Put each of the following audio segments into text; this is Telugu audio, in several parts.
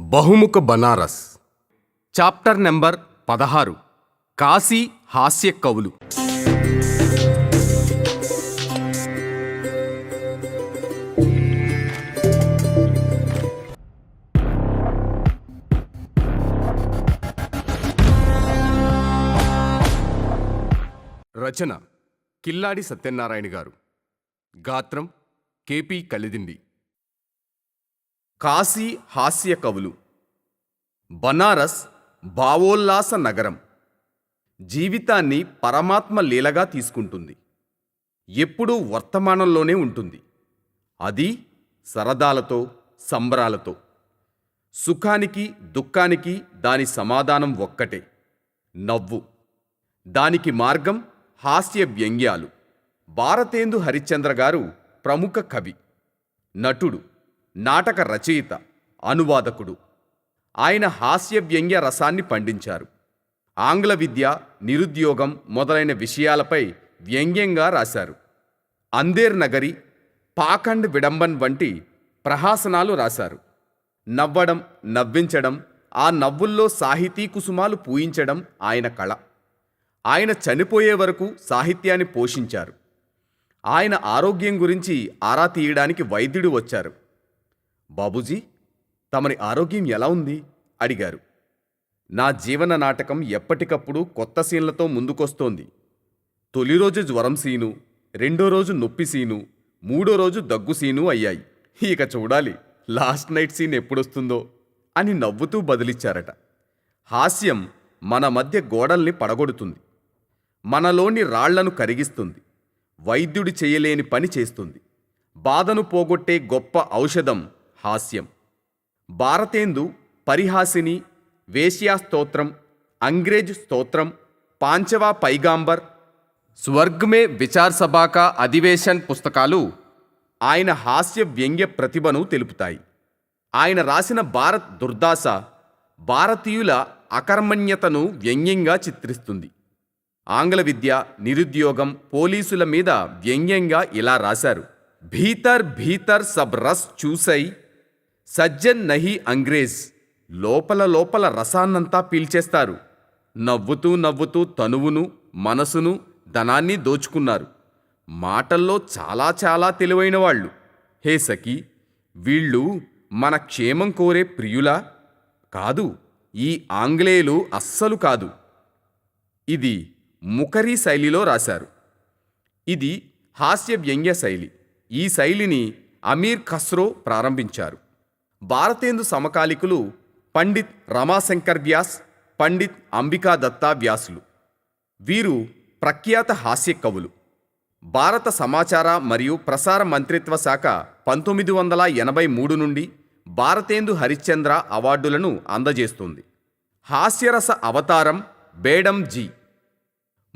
బహుముఖ బనారస్. చాప్టర్ నెంబర్ పదహారు. కాశీ హాస్య కవులు. రచన కిల్లాడి సత్యనారాయణ గారు. గాత్రం కేపీ కలిదిండి. కాశీ హాస్య కవులు. బనారస్ భావోల్లాస నగరం. జీవితాన్ని పరమాత్మ లీలగా తీసుకుంటుంది. ఎప్పుడూ వర్తమానంలోనే ఉంటుంది. అది సరదాలతో సంబరాలతో. సుఖానికి దుఃఖానికి దాని సమాధానం ఒక్కటే. నవ్వు. దానికి మార్గం హాస్య వ్యంగ్యాలు. భారతేందు హరిశ్చంద్ర గారు ప్రముఖ కవి. నటుడు. నాటక రచయిత అనువాదకుడు. ఆయన హాస్య వ్యంగ్య రసాన్ని పండించారు. ఆంగ్ల విద్య నిరుద్యోగం మొదలైన విషయాలపై వ్యంగ్యంగా రాశారు. అందేర్ నగరి పాఖండ్ విడంబన్ వంటి ప్రహాసనాలు రాశారు. నవ్వడం నవ్వించడం ఆ నవ్వుల్లో సాహితీ కుసుమాలు పూయించడం ఆయన కళ. ఆయన చనిపోయే వరకు సాహిత్యాన్ని పోషించారు. ఆయన ఆరోగ్యం గురించి ఆరా తీయడానికి వైద్యుడు వచ్చారు. బాబూజీ తమరి ఆరోగ్యం ఎలా ఉంది? అడిగారు. నా జీవన నాటకం ఎప్పటికప్పుడు కొత్త సీన్లతో ముందుకొస్తోంది. తొలి రోజు జ్వరం సీను రెండో రోజు నొప్పి సీను మూడో రోజు దగ్గు సీను అయ్యాయి. ఇక చూడాలి లాస్ట్ నైట్ సీన్ ఎప్పుడొస్తుందో అని నవ్వుతూ బదిలిచ్చారట. హాస్యం మన మధ్య గోడల్ని పడగొడుతుంది. మనలోని రాళ్ళను కరిగిస్తుంది. వైద్యుడి చేయలేని పని చేస్తుంది. బాధను పోగొట్టే గొప్ప ఔషధం హాస్యం. భారతేందు పరిహాసిని వేశ్యా స్తోత్రం అంగ్రేజ్ స్తోత్రం పాంచవా పైగాంబర్ స్వర్గ్మే విచార్ సభా అధివేశన్ పుస్తకాలు ఆయన హాస్య వ్యంగ్య ప్రతిభను తెలుపుతాయి. ఆయన రాసిన భారత్ దుర్దాస భారతీయుల అకర్మణ్యతను వ్యంగ్యంగా చిత్రిస్తుంది. ఆంగ్ల విద్య నిరుద్యోగం పోలీసుల మీద వ్యంగ్యంగా ఇలా రాశారు. భీతర్ భీతర్ సబ్ రస్ చూసై సజ్జన్ నహి అంగ్రేజ్ లోపల లోపల రసాన్నంతా పీల్చేస్తారు. నవ్వుతూ నవ్వుతూ తనువును మనసును ధనాన్ని దోచుకున్నారు. మాటల్లో చాలా చాలా తెలివైన వాళ్ళు. హే సఖీ వీళ్ళు మన క్షేమం కోరే ప్రియులా? కాదు ఈ ఆంగ్లేయులు అస్సలు కాదు. ఇది ముఖరీ శైలిలో రాశారు. ఇది హాస్య వ్యంగ్య శైలి. ఈ శైలిని అమీర్ ఖస్రో ప్రారంభించారు. భారతేందు సమకాలికులు పండిత్ రమాశంకర్ వ్యాస్ పండిత్ అంబికా దత్తా వ్యాసులు. వీరు ప్రఖ్యాత హాస్య కవులు భారత సమాచార మరియు ప్రసార మంత్రిత్వ శాఖ పంతొమ్మిది వందల ఎనభై మూడు నుండి భారతేందు హరిశ్చంద్ర అవార్డులను అందజేస్తుంది. హాస్యరస అవతారం బేడం జీ.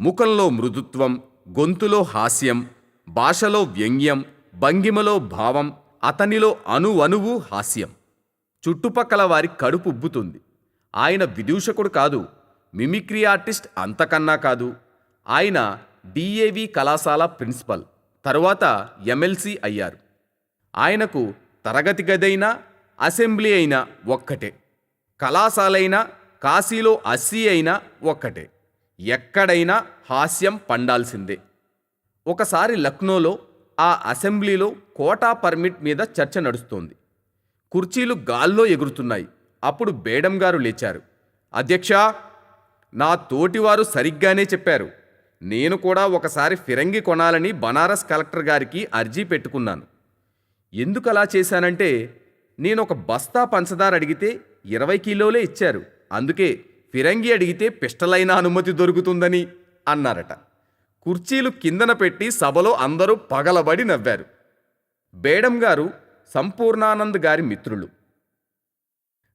ముఖంలో మృదుత్వం గొంతులో హాస్యం భాషలో వ్యంగ్యం భంగిమలో భావం అతనిలో అణువణువు హాస్యం. చుట్టుపక్కల వారి కడుపు ఉబ్బుతుంది. ఆయన విదూషకుడు కాదు మిమిక్రీ ఆర్టిస్ట్ అంతకన్నా కాదు. ఆయన డిఏవి కళాశాల ప్రిన్సిపల్ తరువాత ఎమ్మెల్సీ అయ్యారు. ఆయనకు తరగతి గదైనా అసెంబ్లీ అయినా ఒక్కటే. కళాశాలైనా కాశీలో అస్సీ అయినా ఒక్కటే. ఎక్కడైనా హాస్యం పండాల్సిందే. ఒకసారి లక్నోలో ఆ అసెంబ్లీలో కోటా పర్మిట్ మీద చర్చ నడుస్తోంది. కుర్చీలు గాల్లో ఎగురుతున్నాయి. అప్పుడు బేడం గారు లేచారు. అధ్యక్ష నా తోటివారు సరిగ్గానే చెప్పారు. నేను కూడా ఒకసారి ఫిరంగి కొనాలని బనారస్ కలెక్టర్ గారికి అర్జీ పెట్టుకున్నాను. ఎందుకు అలా చేశానంటే నేను ఒక బస్తా పంచదార అడిగితే ఇరవై కిలోలే ఇచ్చారు. అందుకే ఫిరంగి అడిగితే పిష్టలైన అనుమతి దొరుకుతుందని అన్నారట. కుర్చీలు కిందన పెట్టి సభలో అందరూ పగలబడి నవ్వారు. బేడం గారు సంపూర్ణానంద్ గారి మిత్రులు.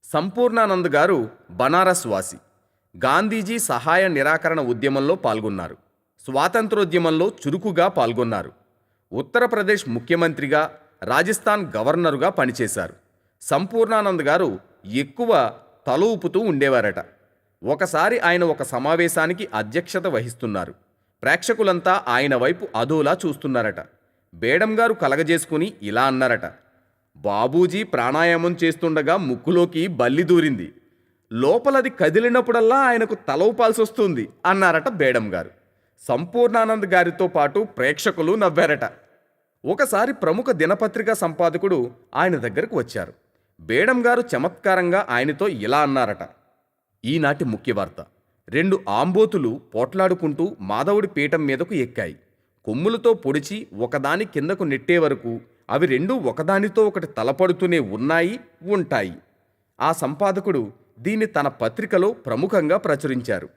సంపూర్ణానంద్ గారు బనారస్ వాసి. గాంధీజీ సహాయ నిరాకరణ ఉద్యమంలో పాల్గొన్నారు. స్వాతంత్రోద్యమంలో చురుకుగా పాల్గొన్నారు. ఉత్తరప్రదేశ్ ముఖ్యమంత్రిగా రాజస్థాన్ గవర్నరుగా పనిచేశారు. సంపూర్ణానంద్ గారు ఎక్కువ తల ఊపుతూ ఉండేవారట. ఒకసారి ఆయన ఒక సమావేశానికి అధ్యక్షత వహిస్తున్నారు. ప్రేక్షకులంతా ఆయన వైపు అదోలా చూస్తున్నారట. బేడం గారు కలగజేసుకుని ఇలా అన్నారట. బాబూజీ ప్రాణాయామం చేస్తుండగా ముక్కులోకి బల్లి దూరింది. లోపలది కదిలినప్పుడల్లా ఆయనకు తల ఊపాల్సి వస్తుంది అన్నారట బేడం గారు సంపూర్ణానంద్ గారితో పాటు ప్రేక్షకులు నవ్వారట. ఒకసారి ప్రముఖ దినపత్రిక సంపాదకుడు ఆయన దగ్గరకు వచ్చారు. బేడం గారు చమత్కారంగా ఆయనతో ఇలా అన్నారట. ఈనాటి ముఖ్య వార్త రెండు ఆంబోతులు పోట్లాడుకుంటూ మాధవుడి పీఠం మీదకు ఎక్కాయి. కొమ్ములతో పొడిచి ఒకదాని కిందకు నెట్టే వరకు అవి రెండు ఒకదానితో ఒకటి తలపడుతూనే ఉన్నాయి ఉంటాయి. ఆ సంపాదకుడు దీన్ని తన పత్రికలో ప్రముఖంగా ప్రచురించారు.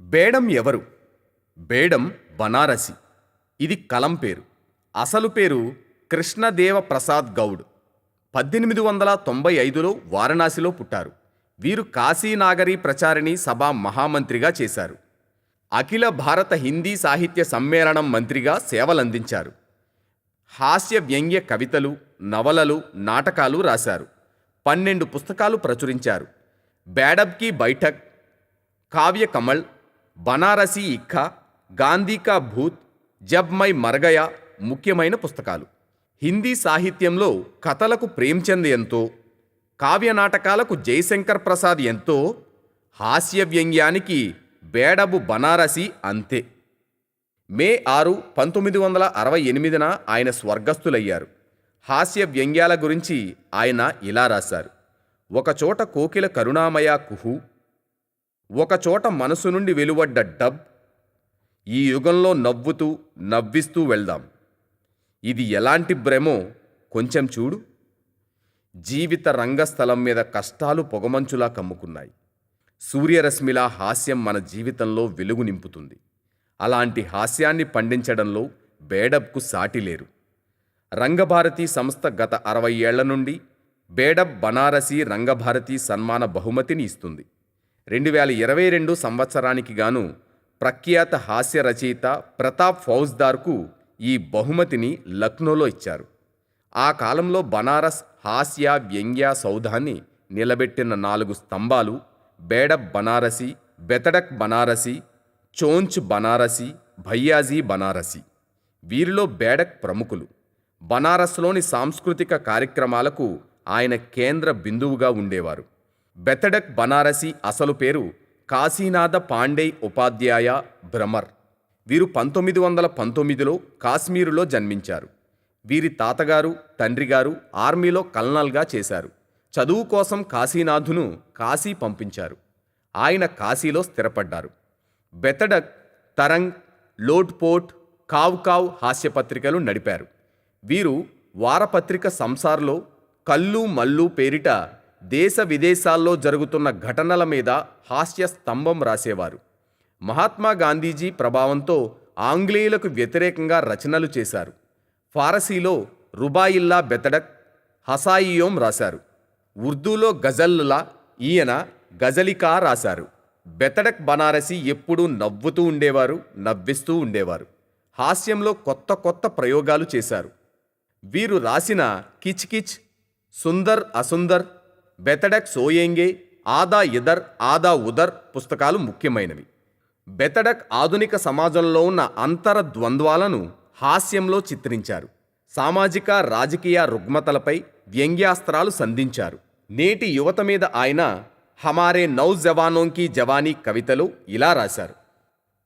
బేడం ఎవరు? బేడం బనారసి. ఇది కలం పేరు. అసలు పేరు కృష్ణదేవ ప్రసాద్ గౌడ్. పద్దెనిమిది వందల తొంభై ఐదులో వారణాసిలో పుట్టారు. వీరు కాశీనాగరి ప్రచారిణి సభ మహామంత్రిగా చేశారు. అఖిల భారత హిందీ సాహిత్య సమ్మేళనం మంత్రిగా సేవలందించారు. హాస్య వ్యంగ్య కవితలు నవలలు నాటకాలు రాశారు. పన్నెండు పుస్తకాలు ప్రచురించారు. బ్యాడబ్కి బైఠక్ కావ్య కమల్ బనారసి ఇక్కా గాంధీకా భూత్ జబ్ మై మరగయ ముఖ్యమైన పుస్తకాలు. హిందీ సాహిత్యంలో కథలకు ప్రేమ్చంద్ ఎంతో కావ్య నాటకాలకు జయశంకర్ ప్రసాద్ ఎంతో హాస్య వ్యంగ్యానికి బేడబు బనారసి అంతే. మే ఆరు పంతొమ్మిది వందల అరవై ఎనిమిదిన ఆయన స్వర్గస్థులయ్యారు. హాస్య వ్యంగ్యాల గురించి ఆయన ఇలా రాశారు. ఒకచోట కోకిల కరుణామయ కుహు ఒకచోట మనసు నుండి వెలువడ్డ డబ్ ఈ యుగంలో నవ్వుతూ నవ్విస్తూ వెళ్దాం. ఇది ఎలాంటి భ్రమో కొంచెం చూడు. జీవిత రంగస్థలం మీద కష్టాలు పొగమంచులా కమ్ముకున్నాయి. సూర్యరశ్మిలా హాస్యం మన జీవితంలో వెలుగు నింపుతుంది. అలాంటి హాస్యాన్ని పండించడంలో బేడబ్కు సాటి లేరు. రంగభారతి సంస్థ గత అరవై ఏళ్ళ నుండి బేడబ్ బనారసి రంగభారతి సన్మాన బహుమతిని ఇస్తుంది. రెండు వేల ఇరవై రెండు సంవత్సరానికి గాను ప్రఖ్యాత హాస్య రచయిత ప్రతాప్ ఫౌజ్దార్కు ఈ బహుమతిని లక్నోలో ఇచ్చారు. ఆ కాలంలో బనారస్ హాస్య వ్యంగ్య సౌధాన్ని నిలబెట్టిన నాలుగు స్తంభాలు బేడబ్ బనారసి బెతడక్ బనారసి చోంచ్ బనారసి భయ్యాజీ బనారసి. వీరిలో బేడక్ ప్రముఖులు. బనారస్లోని సాంస్కృతిక కార్యక్రమాలకు ఆయన కేంద్ర బిందువుగా ఉండేవారు. బెతడక్ బనారసి అసలు పేరు కాశీనాథ పాండే ఉపాధ్యాయ భ్రమర్. వీరు పంతొమ్మిది వందల పంతొమ్మిదిలో కాశ్మీరులో జన్మించారు. వీరి తాతగారు తండ్రిగారు ఆర్మీలో కల్నల్గా చేశారు. చదువు కోసం కాశీనాథును కాశీ పంపించారు. ఆయన కాశీలో స్థిరపడ్డారు. బెతడక్ తరంగ్ లోట్పోట్ కావ్ కావ్ హాస్యపత్రికలు నడిపారు. వీరు వారపత్రిక సంసార్లో కల్లు మల్లు పేరిట దేశ విదేశాల్లో జరుగుతున్న ఘటనల మీద హాస్య స్తంభం రాసేవారు. మహాత్మా గాంధీజీ ప్రభావంతో ఆంగ్లేయులకు వ్యతిరేకంగా రచనలు చేశారు. ఫారసీలో రుబాయిల్లా బెతడక్ హసాయియోం రాశారు. ఉర్దూలో గజల్లా ఈయన గజలికా రాశారు. బెతడక్ బనారసి ఎప్పుడూ నవ్వుతూ ఉండేవారు నవ్విస్తూ ఉండేవారు. హాస్యంలో కొత్త కొత్త ప్రయోగాలు చేశారు. వీరు రాసిన కిచ్ కిచ్ సుందర్ అసుందర్ బెతడక్ సోయేంగే ఆదా ఇదర్ ఆదా ఉదర్ పుస్తకాలు ముఖ్యమైనవి. బెతడక్ ఆధునిక సమాజంలో ఉన్న అంతర ద్వంద్వాలను హాస్యంలో చిత్రించారు. సామాజిక రాజకీయ రుగ్మతలపై వ్యంగ్యాస్త్రాలు సంధించారు. నేటి యువత మీద ఆయన హమారే నౌ జవానోంకి జవానీ కవితలు ఇలా రాశారు.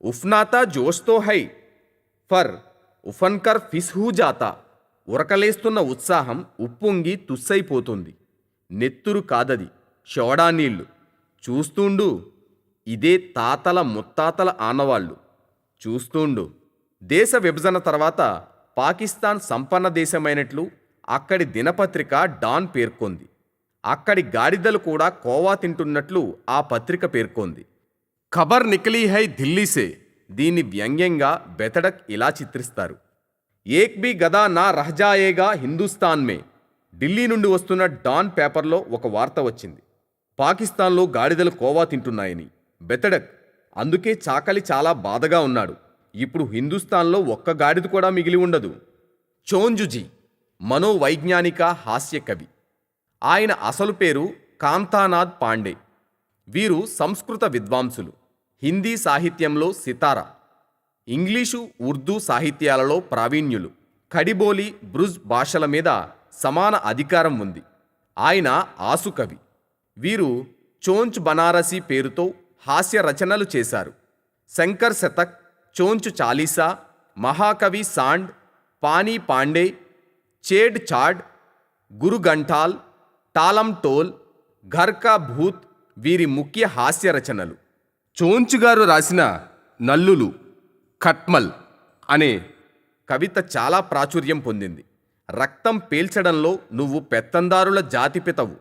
ఉఫ్నాతా జోష్తో హై ఫర్ ఉఫన్కర్ ఫిస్హూ జాతా. ఉరకలేస్తున్న ఉత్సాహం ఉప్పొంగి తుస్సైపోతుంది. నెత్తురు కాదది షోడా నీళ్ళు చూస్తుండు ఇదే తాతల ముత్తాతల ఆనవాళ్ళు. చూస్తుండు. దేశ విభజన తర్వాత పాకిస్తాన్ సంపన్న దేశమైనట్లు అక్కడి దినపత్రిక డాన్ పేర్కొంది. అక్కడి గాడిదలు కూడా కోవా తింటున్నట్లు ఆ పత్రిక పేర్కొంది. ఖబర్ నికలీ హై ఢిల్లీసే దీన్ని వ్యంగ్యంగా బెతడక్ ఇలా చిత్రిస్తారు. ఏక్ బి గదా నా రహజాయేగా హిందుస్థాన్ మే. ఢిల్లీ నుండి వస్తున్న డాన్ పేపర్లో ఒక వార్త వచ్చింది. పాకిస్తాన్లో గాడిదలు కోవా తింటున్నాయని. బెతడక్. అందుకే చాకలి చాలా బాధగా ఉన్నాడు. ఇప్పుడు హిందుస్థాన్లో ఒక్క గాడిద కూడా మిగిలి ఉండదు. చోంజుజీ మనోవైజ్ఞానిక హాస్య కవి. ఆయన అసలు పేరు కాంతానాథ్ పాండే. వీరు సంస్కృత విద్వాంసులు. హిందీ సాహిత్యంలో సితారా. ఇంగ్లీషు ఉర్దూ సాహిత్యాలలో ప్రావీణ్యులు. కడిబోలి బ్రుజ్ భాషల మీద సమాన అధికారం ఉంది. ఆయన ఆసుకవి వీరు చోంచ్ బనారసి పేరుతో హాస్య రచనలు చేశారు. శంకర్ శతక్ చోంచు చాలీసా మహాకవి సాండ్ పానీ పాండే చేడ్ చాడ్ గురు గంఠాల్ టాలం టోల్ ఘర్కా భూత్ వీరి ముఖ్య హాస్య రచనలు. చోంచుగారు రాసిన నల్లులు ఖట్మల్ అనే కవిత చాలా ప్రాచుర్యం పొందింది. రక్తం పీల్చడంలో నువ్వు పెత్తందారుల జాతిపితవు.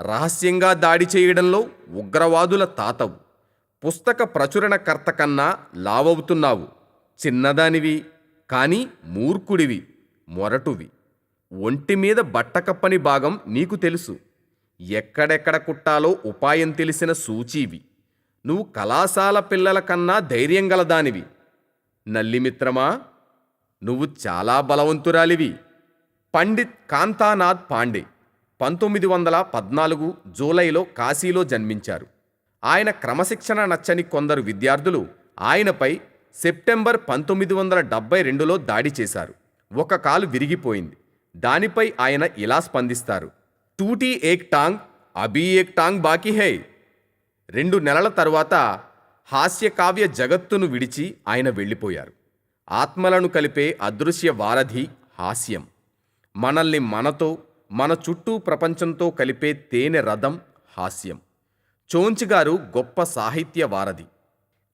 రహస్యంగా దాడి చేయడంలో ఉగ్రవాదుల తాతవు. పుస్తక ప్రచురణకర్త కన్నా లావవుతున్నావు. చిన్నదానివి కానీ మూర్ఖుడివి మొరటువి. ఒంటి మీద బట్టకప్పని భాగం నీకు తెలుసు. ఎక్కడెక్కడ కుట్టాలో ఉపాయం తెలిసిన సూచీవి. నువ్వు కళాశాల పిల్లల కన్నా ధైర్యం గలదానివి నల్లిమిత్రమా నువ్వు చాలా బలవంతురాలివి. పండిత్ కాంతానాథ్ పాండే పంతొమ్మిది వందల పద్నాలుగు జూలైలో కాశీలో జన్మించారు. ఆయన క్రమశిక్షణ నచ్చని కొందరు విద్యార్థులు ఆయనపై సెప్టెంబర్ పంతొమ్మిది వందల డెబ్బై రెండులో దాడి చేశారు. ఒక కాలు విరిగిపోయింది. దానిపై ఆయన ఇలా స్పందిస్తారు. టూటీ ఏక్ టాంగ్ అభీ ఏక్ టాంగ్ బాకీ హై. రెండు నెలల తరువాత హాస్యకావ్య జగత్తును విడిచి ఆయన వెళ్ళిపోయారు. ఆత్మలను కలిపే అదృశ్య వారధి హాస్యం. మనల్ని మనతో మన చుట్టూ ప్రపంచంతో కలిపే తేనె రథం హాస్యం. చోంచ్ గారు గొప్ప సాహిత్య వారధి.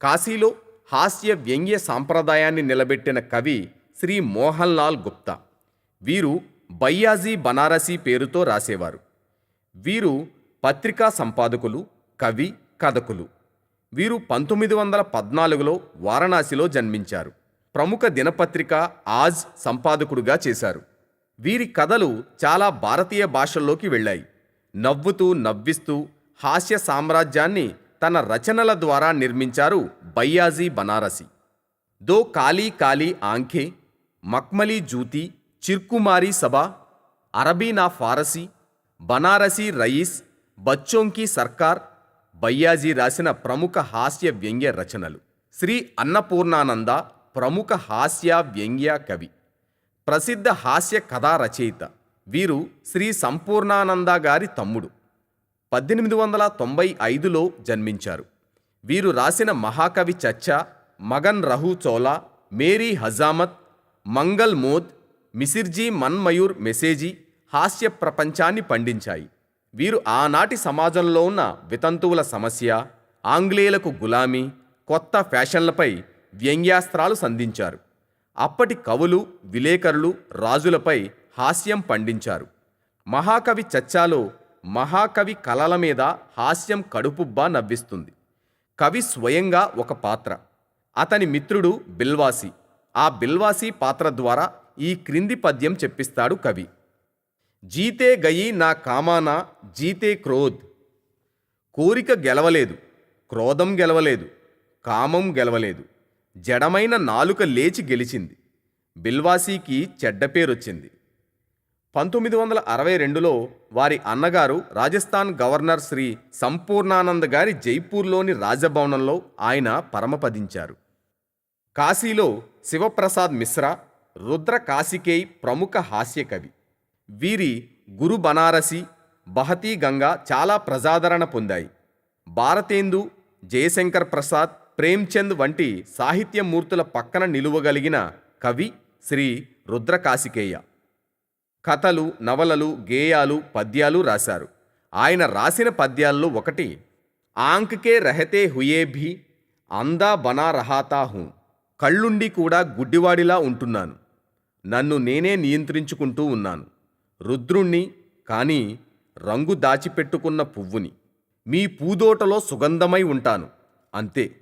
కాశీలో హాస్య వ్యంగ్య సాంప్రదాయాన్ని నిలబెట్టిన కవి శ్రీ మోహన్ లాల్ గుప్తా. వీరు బయ్యాజీ బనారసీ పేరుతో రాసేవారు. వీరు పత్రికా సంపాదకులు కవి కథకులు. వీరు పంతొమ్మిది వందల పద్నాలుగులో వారణాసిలో జన్మించారు. ప్రముఖ దినపత్రిక ఆజ్ సంపాదకుడుగా చేశారు. వీరి కథలు చాలా భారతీయ భాషల్లోకి వెళ్ళాయి. నవ్వుతూ నవ్విస్తూ హాస్య సామ్రాజ్యాన్ని తన రచనల ద్వారా నిర్మించారు బయ్యాజీ బనారసి. దో కాలీ కాలీ ఆంఖే మక్మలీ జూతి చిర్కుమారి సభ అరబీ నా ఫారసీ బనారసీ రయీస్ బచ్చోంకి సర్కార్ బయ్యాజీ రాసిన ప్రముఖ హాస్య వ్యంగ్య రచనలు. శ్రీ అన్నపూర్ణానంద ప్రముఖ హాస్య వ్యంగ్య కవి. ప్రసిద్ధ హాస్య కథా రచయిత. వీరు శ్రీ సంపూర్ణానంద గారి తమ్ముడు. పద్దెనిమిది వందల తొంభై ఐదులో జన్మించారు. వీరు రాసిన మహాకవి చచ్చ మగన్ రహు చోలా మేరీ హజామత్ మంగల్ మోద్ మిసిర్జీ మన్మయూర్ మెసేజీ హాస్య ప్రపంచాన్ని పండించాయి. వీరు ఆనాటి సమాజంలో ఉన్న వితంతువుల సమస్య ఆంగ్లేయులకు గులామీ కొత్త ఫ్యాషన్లపై వ్యంగ్యాస్త్రాలు సంధించారు. అప్పటి కవులు విలేకరులు రాజులపై హాస్యం పండించారు. మహాకవి చచ్చాలో మహాకవి కలల మీద హాస్యం కడుపుబ్బా నవ్విస్తుంది. కవి స్వయంగా ఒక పాత్ర. అతని మిత్రుడు బిల్వాసి. ఆ బిల్వాసి పాత్ర ద్వారా ఈ క్రింది పద్యం చెప్పిస్తాడు కవి. జీతే గయి నా కామానా జీతే క్రోధ్. కోరిక గెలవలేదు క్రోధం గెలవలేదు కామం గెలవలేదు. జడమైన నాలుక లేచి గెలిచింది. బిల్వాసీకి చెడ్డ పేరొచ్చింది. పంతొమ్మిది వందల అరవై రెండులో వారి అన్నగారు రాజస్థాన్ గవర్నర్ శ్రీ సంపూర్ణానంద్ గారి జైపూర్లోని రాజభవనంలో ఆయన పరమపదించారు. కాశీలో శివప్రసాద్ మిశ్రా రుద్ర కాశికేయ్ ప్రముఖ హాస్యకవి. వీరి గురు బనారసి బహతీ గంగా చాలా ప్రజాదరణ పొందాయి. భారతేందు జయశంకర్ ప్రసాద్ ప్రేమ్చంద్ వంటి సాహిత్యమూర్తుల పక్కన నిలువగలిగిన కవి శ్రీ రుద్రకాశికేయ కథలు నవలలు గేయాలు పద్యాలు రాశారు. ఆయన రాసిన పద్యాల్లో ఒకటి ఆంక్కే రహతే హుయే భీ అందా బనా రహాతా హూ కళ్ళుండి కూడా గుడ్డివాడిలా ఉంటున్నాను. నన్ను నేనే నియంత్రించుకుంటూ ఉన్నాను. రుద్రుణ్ణి కానీ రంగు దాచిపెట్టుకున్న పువ్వుని. మీ పూదోటలో సుగంధమై ఉంటాను. అంతే.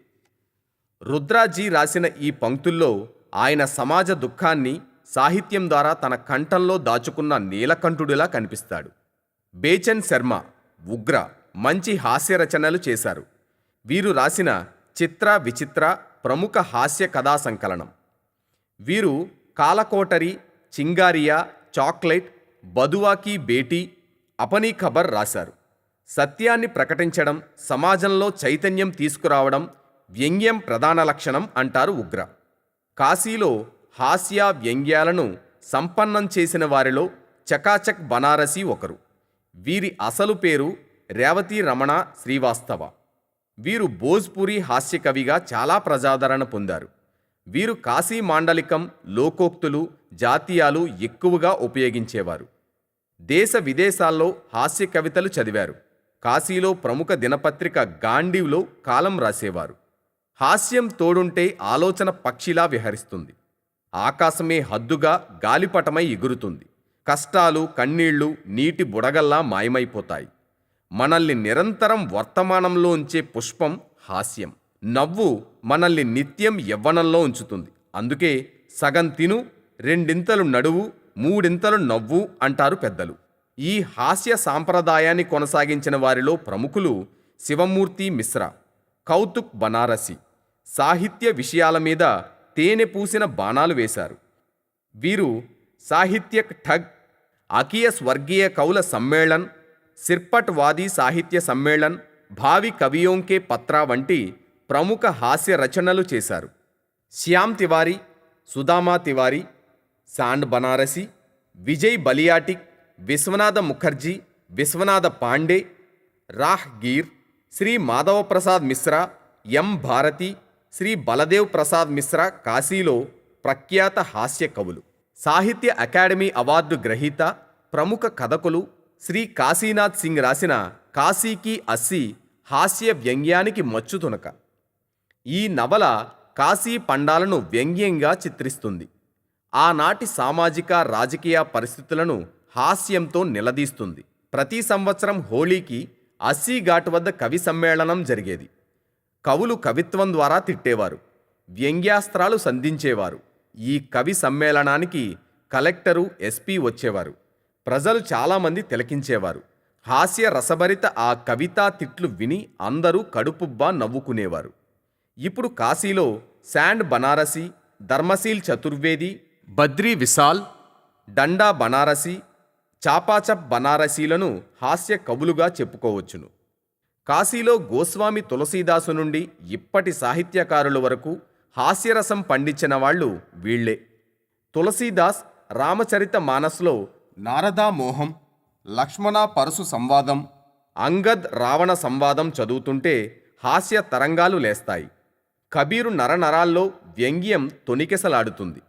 రుద్రాజీ రాసిన ఈ పంక్తుల్లో ఆయన సమాజ దుఃఖాన్ని సాహిత్యం ద్వారా తన కంఠంలో దాచుకున్న నీలకంఠుడిలా కనిపిస్తాడు. బేచన్ శర్మ ఉగ్ర మంచి హాస్య రచనలు చేశారు. వీరు రాసిన చిత్ర విచిత్ర ప్రముఖ హాస్య కథా సంకలనం. వీరు కాలకోటరి చింగారియా చాక్లెట్ బదువాకి బేటీ అపనీ ఖబర్ రాశారు. సత్యాన్ని ప్రకటించడం సమాజంలో చైతన్యం తీసుకురావడం వ్యంగ్యం ప్రధాన లక్షణం అంటారు ఉగ్ర. కాశీలో హాస్య వ్యంగ్యాలను సంపన్నం చేసిన వారిలో చకాచక్ బనారసి ఒకరు. వీరి అసలు పేరు రేవతి రమణ శ్రీవాస్తవ. వీరు భోజ్పురి హాస్యకవిగా చాలా ప్రజాదరణ పొందారు. వీరు కాశీ మాండలికం లోకోక్తులు జాతీయాలు ఎక్కువగా ఉపయోగించేవారు. దేశ విదేశాల్లో హాస్య కవితలు చదివారు. కాశీలో ప్రముఖ దినపత్రిక గాంధీవ్లో కాలం రాసేవారు. హాస్యం తోడుంటే ఆలోచన పక్షిలా విహరిస్తుంది. ఆకాశమే హద్దుగా గాలిపటమై ఎగురుతుంది. కష్టాలు కన్నీళ్ళు నీటి బుడగల్లా మాయమైపోతాయి. మనల్ని నిరంతరం వర్తమానంలో ఉంచే పుష్పం హాస్యం. నవ్వు మనల్ని నిత్యం యవ్వనంలో ఉంచుతుంది. అందుకే సగం తిను రెండింతలు నడువు మూడింతలు నవ్వు అంటారు పెద్దలు. ఈ హాస్య సాంప్రదాయాన్ని కొనసాగించిన వారిలో ప్రముఖులు శివమూర్తి మిశ్రా కౌతుక్ బనారసి. సాహిత్య విషయాల మీద తేనె పూసిన బాణాలు వేశారు. వీరు సాహిత్యక్ ఠగ్ అకియ స్వర్గీయ కౌల సమ్మేళన్ సిర్పట్ వాది సాహిత్య సమ్మేళన్ భావి కవియోంకే పత్రా వంటి ప్రముఖ హాస్య రచనలు చేశారు. శ్యామ్ తివారీ సుదామా తివారీ సాండ్ బనారసి విజయ్ బలియాటిక్ విశ్వనాథ ముఖర్జీ విశ్వనాథ పాండే రాహ్ గీర్ శ్రీ మాధవప్రసాద్ మిశ్రా ఎం భారతి శ్రీ బలదేవ్ ప్రసాద్ మిశ్రా కాశీలో ప్రఖ్యాత హాస్య కవులు. సాహిత్య అకాడమీ అవార్డు గ్రహీత ప్రముఖ కథకులు శ్రీ కాశీనాథ్ సింగ్ రాసిన కాశీకి అస్సి హాస్య వ్యంగ్యానికి మచ్చుతునక ఈ నవల కాశీ పండాలను వ్యంగ్యంగా చిత్రిస్తుంది. ఆనాటి సామాజిక రాజకీయ పరిస్థితులను హాస్యంతో నిలదీస్తుంది. ప్రతి సంవత్సరం హోళీకి అస్సీ ఘాట్ వద్ద కవి సమ్మేళనం జరిగేది. కవులు కవిత్వం ద్వారా తిట్టేవారు. వ్యంగ్యాస్త్రాలు సంధించేవారు. ఈ కవి సమ్మేళనానికి కలెక్టరు ఎస్పీ వచ్చేవారు. ప్రజలు చాలామంది తిలకించేవారు. హాస్య రసభరిత ఆ కవితా తిట్లు విని అందరూ కడుపుబ్బా నవ్వుకునేవారు. ఇప్పుడు కాశీలో శాండ్ బనారసి ధర్మశీల్ చతుర్వేది బద్రీ విశాల్ డండా బనారసి చాపాచప్ బనారసీలను హాస్య కవులుగా చెప్పుకోవచ్చును. కాశీలో గోస్వామి తులసీదాసు నుండి ఇప్పటి సాహిత్యకారుల వరకు హాస్యరసం పండించిన వాళ్ళు వీళ్ళే తులసీదాస్ రామచరిత మానస్లో నారదా మోహం లక్ష్మణ పరశు సంవాదం అంగద్ రావణ సంవాదం చదువుతుంటే హాస్య తరంగాలు లేస్తాయి. కబీరు నరనరాల్లో వ్యంగ్యం తొనికెసలాడుతుంది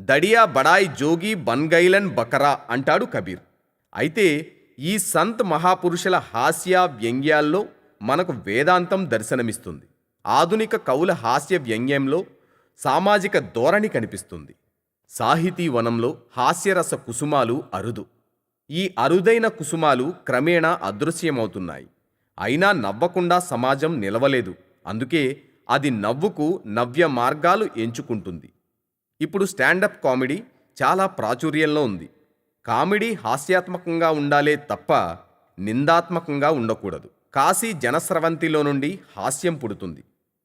దడియా బడాయ్ జోగి బన్గైలన్ బకరా అంటాడు కబీర్. అయితే ఈ సంత్ మహాపురుషుల హాస్య వ్యంగ్యాల్లో మనకు వేదాంతం దర్శనమిస్తుంది. ఆధునిక కవుల హాస్య వ్యంగ్యంలో సామాజిక ధోరణి కనిపిస్తుంది. సాహితీ వనంలో హాస్యరస కుసుమాలు అరుదు. ఈ అరుదైన కుసుమాలు క్రమేణా అదృశ్యమవుతున్నాయి. అయినా నవ్వకుండా సమాజం నిలవలేదు. అందుకే అది నవ్వుకు నవ్య మార్గాలు ఎంచుకుంటుంది. ఇప్పుడు స్టాండప్ కామెడీ చాలా ప్రాచుర్యంలో ఉంది. కామెడీ హాస్యాత్మకంగా ఉండాలే తప్ప నిందాత్మకంగా ఉండకూడదు. కాశీ జనస్రవంతిలో నుండి హాస్యం పుడుతుంది.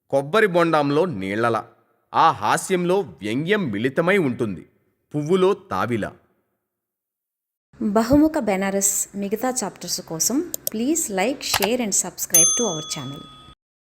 కొబ్బరి బొండంలో నీళ్ళల. ఆ హాస్యంలో వ్యంగ్యం మిళితమై ఉంటుంది. పువ్వులో తావిలా. బహుముఖ బెనారస్ మిగతా చాప్టర్స్ కోసం please like share and subscribe to our channel.